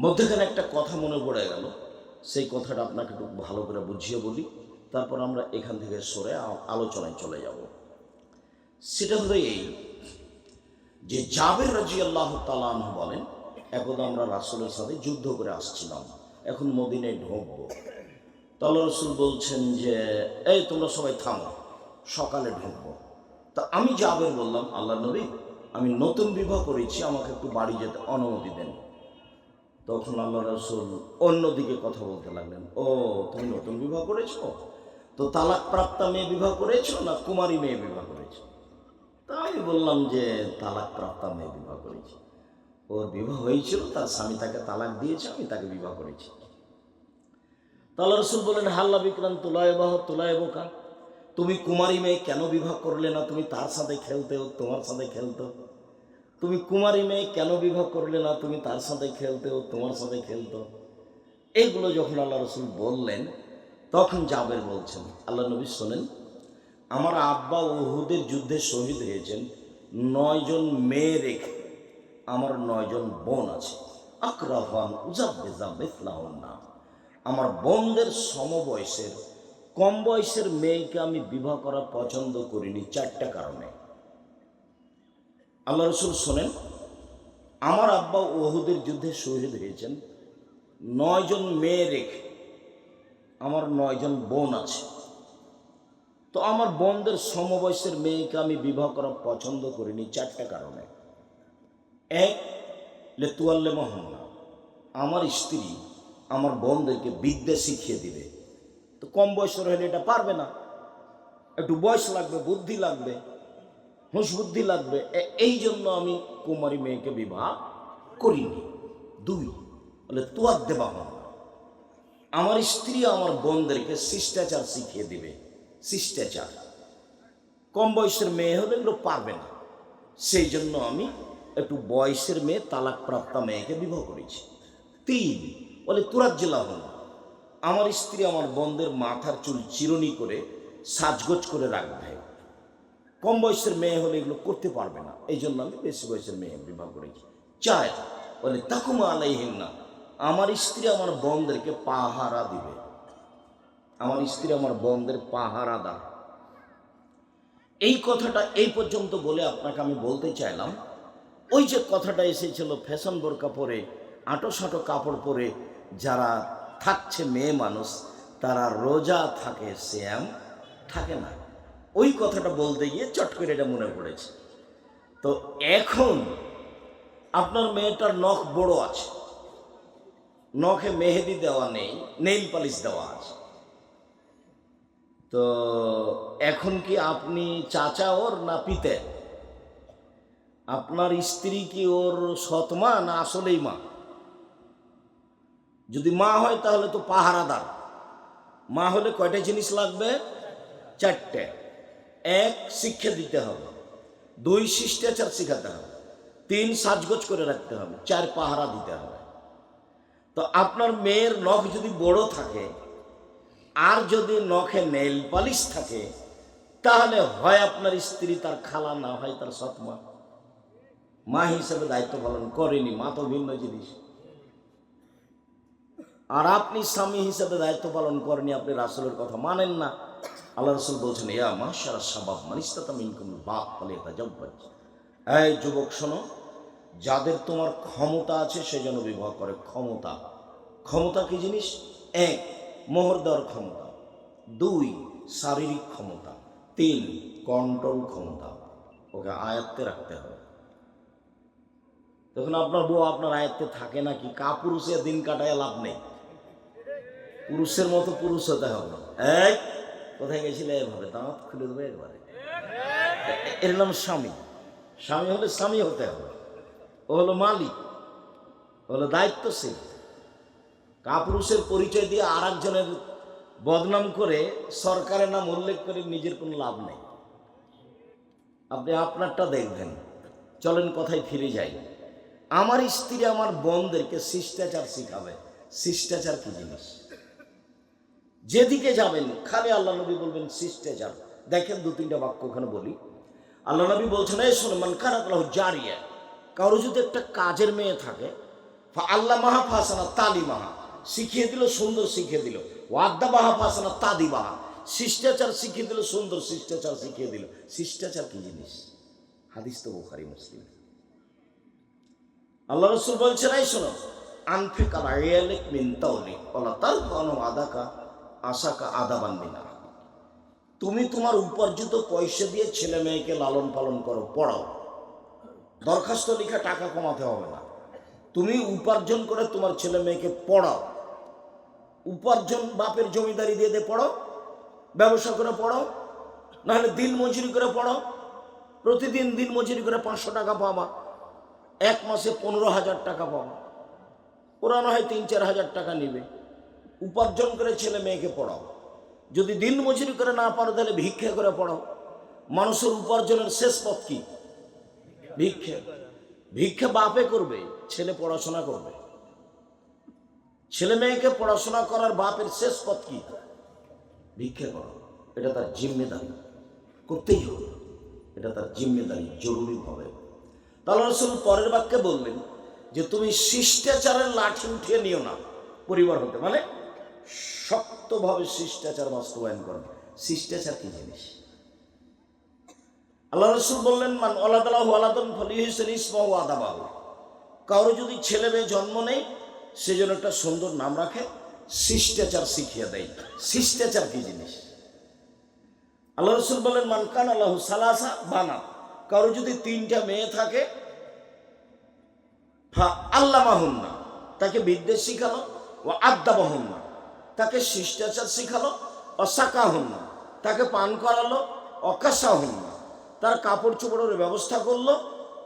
মধ্যেখানে একটা কথা মনে পড়ে গেল। সেই কথাটা আপনাকে একটু ভালো করে বুঝিয়ে বলি। তারপর আমরা এখান থেকে সরে আলোচনায় চলে যাব। সেটা হলো এই যে জাবের রাজি আল্লাহ তালাম বলেন একদা আমরা রাসুলের সাথে যুদ্ধ করে আসছিলাম। এখন মদিনায় ঢুকবো। তাল্লা রসুল বলছেন যে, এই তোমরা সবাই থামো, সকালে ঢুকবো। তা আমি জাবের বললাম আল্লাহ নবী, আমি নতুন বিবাহ করেছি, আমাকে একটু বাড়ি যেতে অনুমতি দেন। তখন আল্লাহ রসুল অন্যদিকে কথা বলতে লাগলেন, ও, তুমি নতুন বিবাহ করেছ? তো তালাক প্রাপ্তা মেয়ে বিবাহ করেছ না কুমারী মেয়ে বিবাহ করেছ? তা আমি বললাম যে তালাক প্রাপ্তা মেয়ে বিবাহ করেছি। ওর বিবাহ হয়েছিল, তার স্বামী তাকে তালাক দিয়েছে, আমি তাকে বিবাহ করেছি। তাল্লা রসুল বলেন হাল্লা বিক্রাম তোলায় বাহ তোলায় বোকা তুমি কুমারী মেয়ে কেন বিবাহ করলে না? তুমি তার সাথে খেলতেও তোমার সাথে খেলতো। তুমি কুমারী মেয়ে কেন বিবাহ করলে না? তুমি তার সাথে খেলতেও তোমার সাথে খেলতো। এইগুলো যখন আল্লাহ রসুল বললেন, তখন জাবের বলছেন, আল্লাহ নবী শোনেন, আমার আব্বা উহুদের যুদ্ধে শহীদ হয়েছেন নয়জন মেয়ে রেখে আমার নয়জন বোন আছে। আকরাফান উজাবেজা বেতলাহন না আমার বোনদের সমবয়সের, কম বয়সের মেয়েকে আমি বিবাহ করা পছন্দ করিনি, চারটা কারণে। আল্লাহ রসুল শোনেন, আমার আব্বা ওহুদের যুদ্ধে শহীদ হয়েছেন। নয়জন মেয়ে রেখে আমার নয়জন বোন আছে। তো আমার বোনদের সমবয়সের মেয়েকে আমি বিবাহ করা পছন্দ করিনি চারটা কারণে। এক, লেতুয়াল্লে মহম্মদ। আমার স্ত্রী আমার বোনদেরকে বিদ্যা শিখিয়ে দিবে। তো কম বয়সের হলে এটা পারবে না। একটু বয়স লাগবে, বুদ্ধি লাগবে। বুদ্ধি লাগবে। এই জন্য আমি কুমারী মেয়েকে বিবাহ করিনি। দুই, বলে তোয়ার দেবা হন। আমার স্ত্রী আমার বোনদেরকে শিষ্টাচার শিখিয়ে দিবে। শিষ্টাচার। কম বয়সের মেয়ে হলে এগুলো পারবে না। সেই জন্য আমি একটু বয়সের মেয়ে তালাক প্রাপ্তা মেয়েকে বিবাহ করেছি। তিন, বলে তুরাজ্জেলা হল আমার স্ত্রী আমার বোনদের মাথার চুল চিরুনি করে সাজগোজ করে রাখবে। কম বয়সের মেয়ে হলে এগুলো করতে পারবে না। এই জন্য আমি বেশি বয়সের মেয়ে বিবাহ করেছি। চার বলে, তাকুমা আলাইহিন না আমার স্ত্রী আমার বোনদেরকে পাহারা দিবে। আমার স্ত্রী আমার বোনদের পাহারা দা এই কথাটা এই পর্যন্ত বলে আপনাকে আমি বলতে চাইলাম। ওই যে কথাটা এসেছিল ফ্যাশন বোরকা পরে আঁটো সাঁটো কাপড় পরে যারা থাকছে মেয়ে মানুষ, তারা রোজা থাকে, শ্যাম থাকে না। ওই কথাটা বলতে গিয়ে চট করে এটা মনে পড়েছে। তো এখন আপনার মেয়েটার নখ বড় আছে। নখে মেহেদি দেওয়া নেই, নেইল পালিশ দেওয়া আছে। তো এখন কি আপনি চাচা ওর না পিতে? আপনার স্ত্রী কি ওর সৎমা না আসলেই মা? যদি মা হয় তাহলে তো পাহারাদার। মা হলে কয়টা জিনিস লাগবে? চারটে। এক শিক্ষা দিতে হবে। দুই শিষ্টাচার শেখাতে হবে। তিন সাজগোজ করে রাখতে হবে। চার পাহারা দিতে হবে। তো আপনার মেয়ের নখ যদি বড় থাকে, আর যদি নখে নেল পালিশ থাকে, তাহলে হয় আপনার স্ত্রী তার খালা, না হয় তার সৎমা। মা হিসেবে দায়িত্ব পালন করেনি, মা তো ভিন্ন জিনিস। আর আপনি স্বামী হিসেবে দায়িত্ব পালন করেনি আপনি রাসুলের কথা মানেন না। আল্লাহ রসুল বলছেন, ইয়া মা সারা সাবাব মানিস্তা মিনকুম বাপ ফলে এই যুবক, শোনো, যাদের তোমার ক্ষমতা আছে, সে যেন বিবাহ করে। ক্ষমতা। ক্ষমতা কি জিনিস? এক, মোহর দেওয়ার ক্ষমতা। দুই, শারীরিক ক্ষমতা। তিন, কন্ট্রোল ক্ষমতা। ওকে আয়ত্তে রাখতে হবে। তখন আপনার বউ আপনার আয়ত্তে থাকে নাকি কা? পুরুষের দিন কাটায় লাভ নেই। পুরুষের মতো পুরুষ হতে হবে এই কোথায় গেছিলে? এভাবে দাঁত খুলে দেবে একবারে। এর নাম স্বামী। স্বামী হলে স্বামী হতে হবে। ও হলো মালিক। হলো দায়িত্বশীল। কাপুরুষের পরিচয় দিয়ে আর একজনের বদনাম করে সরকারের নাম উল্লেখ করে নিজের কোনো লাভ নেই। আপনি আপনারটা দেখবেন। চলেন কথায় ফিরে যাই। আমার স্ত্রী আমার বোনদেরকে শিষ্টাচার শিখাবে। শিষ্টাচার কি জিনিস? যেদিকে যাবেন, খালি আল্লাহ নবী বলবেন শিষ্টাচার দেখেন দু, তিনটা বাক্য ওখানে বলি। আল্লাহ নবী বলছেন, এই শোনো, মান খারাপ জারিয়া। কারও যদি একটা কাজের মেয়ে থাকে আল্লাহ মাহা ফাসানা তালি মাহা। শিখিয়ে দিল, সুন্দর শিখিয়ে দিল। ওয়াদ্দা বাহা ফাসানা তাদি বাহা শিষ্টাচার শিখিয়ে দিল, সুন্দর শিষ্টাচার শিখিয়ে দিল। শিষ্টাচার কি জিনিস? হাদিস তো বোখারি, মুসলিম। আল্লাহ রসুল বলছেন, এই শোনো আনফিক আল আয়ালিক মিন ওলা তার কোনো আদাকা। আশাকা আদাবান মিনা তুমি তোমার উপার্জিত পয়সা দিয়ে ছেলে মেয়েকে লালন পালন করো, পড়াও। দরখাস্ত লিখে টাকা কমাতে হবে না। তুমি উপার্জন করে তোমার ছেলে মেয়েকে পড়াও। উপার্জন বাপের জমিদারি দিয়ে দিয়ে পড়ো ব্যবসা করে পড়ো নাহলে দিন মজুরি করে পড়ো প্রতিদিন দিন মজুরি করে পাঁচশো টাকা পাবা। এক মাসে পনেরো হাজার টাকা পাবা। ওরা না হয় তিন চার হাজার টাকা নিবে। উপার্জন করে ছেলে মেয়েকে পড়াও। যদি দিন মজুরি করে না পারো, তাহলে ভিক্ষা করে পড়াও। মানুষের উপার্জনের শেষ পথ কি? ভিক্ষা। ভিক্ষা বাপে করবে, ছেলে পড়াশোনা করবে। ছেলে মেয়েকে পড়াশোনা করার বাপের শেষ পথ কি? ভিক্ষা করো। এটা তার জিম্মেদারি। করতেই হবে। এটা তার জিম্মেদারি, জরুরি হবে। তাহলে রসুল পরের বাক্যে বললেন যে, তুমি শিষ্টাচারের লাঠি উঠিয়ে নিও না, পরিবার হতে। মানে শক্তভাবে শিষ্টাচার বাস্তবায়ন করো শিষ্টাচার কি জিনিস? আল্লাহ রসুল বললেন, মান আল্লাহ আলাদন কারও যদি ছেলে মেয়ে জন্ম নেই সে যেন একটা সুন্দর নাম রাখে, শিষ্টাচার শিখিয়ে দেয়। শিষ্টাচার কি জিনিস? আল্লাহ রসুল বলেন মানকান আল্লাহ সালাসা বানা। কারও যদি তিনটা মেয়ে থাকে আল্লাহ মাহুন্না তাকে বিদ্বেষ শিখালো ও আড্ডা বাহুন্না তাকে শিষ্টাচার শিখালো, অসাকা হন্না তাকে পান করালো, অকাশা হন্না তার কাপড় চোপড়ের ব্যবস্থা করল,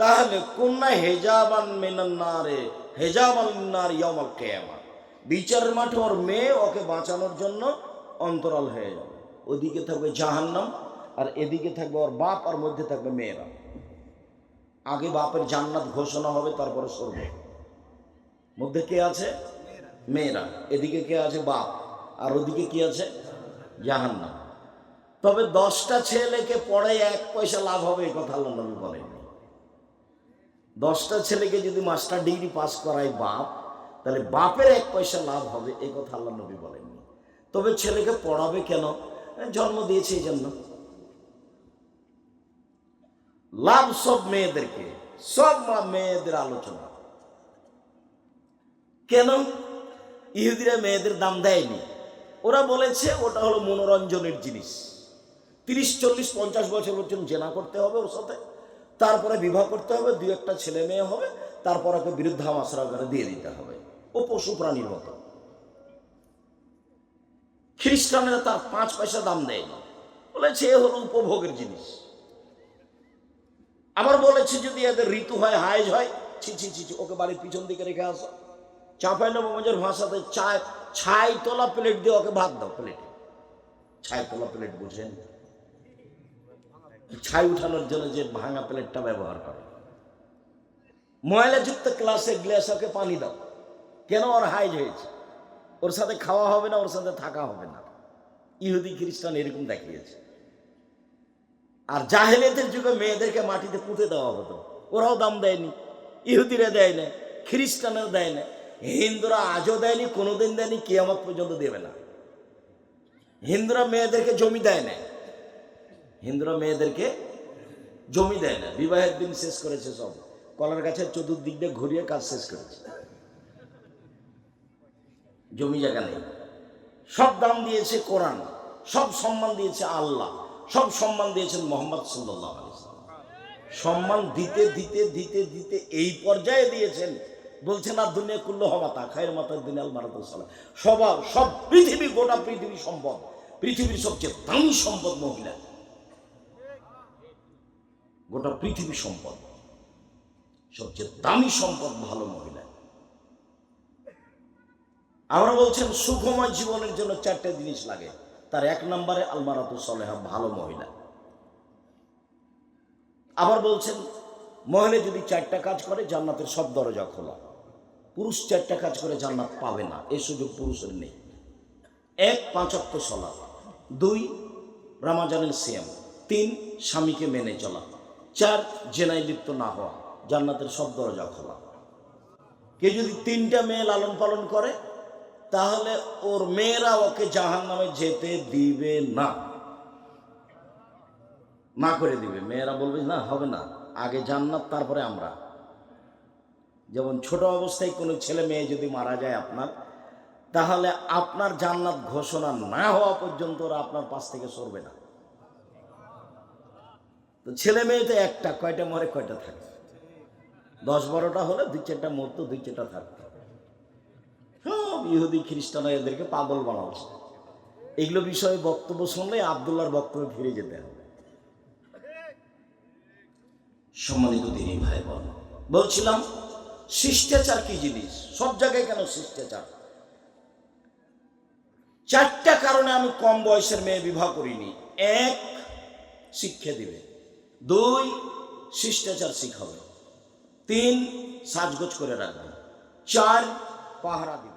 তাহলে কন্যা হেজাবান মেনান্নারে হেজাবান নার ইয়মাল বিচারের মাঠে ওর মেয়ে ওকে বাঁচানোর জন্য অন্তরাল হয়ে যাবে। ওদিকে থাকবে জাহান্নাম, আর এদিকে থাকবে ওর বাপ, আর মধ্যে থাকবে মেয়েরা। আগে বাপের জান্নাত ঘোষণা হবে, তারপরে স্বর্গ মধ্যে কে আছে? মেয়েরা, এদিকে কে আছে? বাপ। আর ওদিকে কি আছে? জাহান্নাম। তবে দশটা ছেলেকে পড়ে এক পয়সা লাভ হবে এই কথা আল্লাহ নবী বলেন দশটা ছেলেকে যদি মাস্টার ডিগ্রি পাস করায় বাপ, তাহলে বাপের এক পয়সা লাভ হবে এই কথা আল্লাহ নবী বলেননি। তবে ছেলেকে পড়াবে কেন? জন্ম দিয়েছে এই জন্য। লাভ সব মেয়েদেরকে, সব মেয়েদের আলোচনা। কেন? ইহুদিরা মেয়েদের দাম দেয়নি। ওরা বলেছে ওটা হলো মনোরঞ্জনের জিনিস। তিরিশ চল্লিশ পঞ্চাশ বছর পর্যন্ত জেনা করতে হবে ওর সাথে। তারপরে বিবাহ করতে হবে দুই একটা ছেলে মেয়ে হবে তারপর ওকে বৃদ্ধাশ্রয় করে দিয়ে দিতে হবে। ও পশু প্রাণীর মতো। খ্রিস্টানেরা তার পাঁচ পয়সা দাম দেয়নি। বলেছে এ হলো উপভোগের জিনিস। আবার বলেছে যদি এদের ঋতু হয় হাইজ হয় ছি ছি ছি, ওকে বাড়ির পিছন দিকে রেখে আসো। চাঁপাই নবাবের ভাষাতে, চায়, ছাই তোলা প্লেট দিয়ে ওকে ভাত দাও প্লেটে ছাই তোলা প্লেট বুঝেন? ছাই উঠানোর জন্য যে ভাঙা প্লেটটা ব্যবহার করে। ময়লাযুক্ত ক্লাসে গ্লাস ওকে পানি দাও। কেন ওর হাইজ হয়েছে? ওর সাথে খাওয়া হবে না, ওর সাথে থাকা হবে না। ইহুদি খ্রিস্টান এরকম দেখিয়েছে। আর জাহেলেদের যুগে মেয়েদেরকে মাটিতে পুঁতে দেওয়া হতো। ওরাও দাম দেয়নি। ইহুদিরা দেয় না খ্রিস্টানও দেয় না হিন্দুরা আজও দেয়নি, কোনোদিন দেয়নি, কেয়ামত পর্যন্ত দেবে না। হিন্দুরা মেয়েদেরকে জমি দেয় না। হিন্দুরা মেয়েদেরকে জমি দেয় না। বিবাহের দিন শেষ করেছে সব। কলার গাছের চতুর্দিক দিয়ে ঘুরিয়ে কাজ শেষ করেছে। জমি জায়গা নেই। সব দাম দিয়েছে কোরআন, সব সম্মান দিয়েছে আল্লাহ, সব সম্মান দিয়েছেন মোহাম্মদ সাল্লাহ সম্মান দিতে দিতে দিতে দিতে এই পর্যায়ে দিয়েছেন বলছেন আর দুনিয়া কুল্ল হমাতা খায়ের মাতার দিন মারাতুসাল্লাম সবার, সব পৃথিবী, গোটা পৃথিবী সম্পদ, পৃথিবীর সবচেয়ে দামি সম্পদ মহিলা। গোটা পৃথিবী সম্পদ, সবচেয়ে দামি সম্পদ ভালো মহিলা। আমরা বলছেন, সুখময় জীবনের জন্য চারটে জিনিস লাগে। তার এক নম্বরে আলমারাতু সলেহা, ভালো মহিলা। আবার বলছেন, মহিলা যদি চারটা কাজ করে, জান্নাতের সব দরজা খোলা। পুরুষ চারটা কাজ করে জান্নাত পাবে না। এই সুযোগ পুরুষের নেই। এক পাঁচক্ত সলা দুই, রামাজানের সিয়াম। তিন, স্বামীকে মেনে চলা। চার জেনায় লিপ্ত না হওয়া। জান্নাতের সব দরজা খোলা। কেউ যদি তিনটা মেয়ে লালন পালন করে, তাহলে ওর মেয়েরা ওকে জাহান নামে যেতে দিবে না। না করে দিবে। মেয়েরা বলবে, না, হবে না। আগে জান্নাত, তারপরে আমরা। যেমন ছোট অবস্থায় কোনো ছেলে মেয়ে যদি মারা যায় আপনার, তাহলে আপনার জান্নাত ঘোষণা না হওয়া পর্যন্ত ওরা আপনার পাশ থেকে সরবে না। তো ছেলে মেয়ে তো একটা, কয়টা মরে কয়টা থাকে? দশ বারোটা হলে দুই চারটা মরতো, দুই চারটা থাকতো। সব ইহুদি খ্রিস্টান এদেরকে পাগল বানাচ্ছে। এগুলো বিষয়ে বক্তব্য শুনলে আবদুল্লাহর বক্তব্যে ফিরে যেতে হবে। সম্মানিত দিনী ভাই বোন, বলছিলাম শিষ্টাচার কি জিনিস? সব জায়গায় কেন শিষ্টাচার? চারটা কারণে আমি কম বয়সের মেয়ে বিবাহ করিনি। এক, শিক্ষা দিবে। দুই, শিষ্টাচার শিখাবে। তিন, সাজগোজ করে রাখবে। চার, পাহারা দিবে।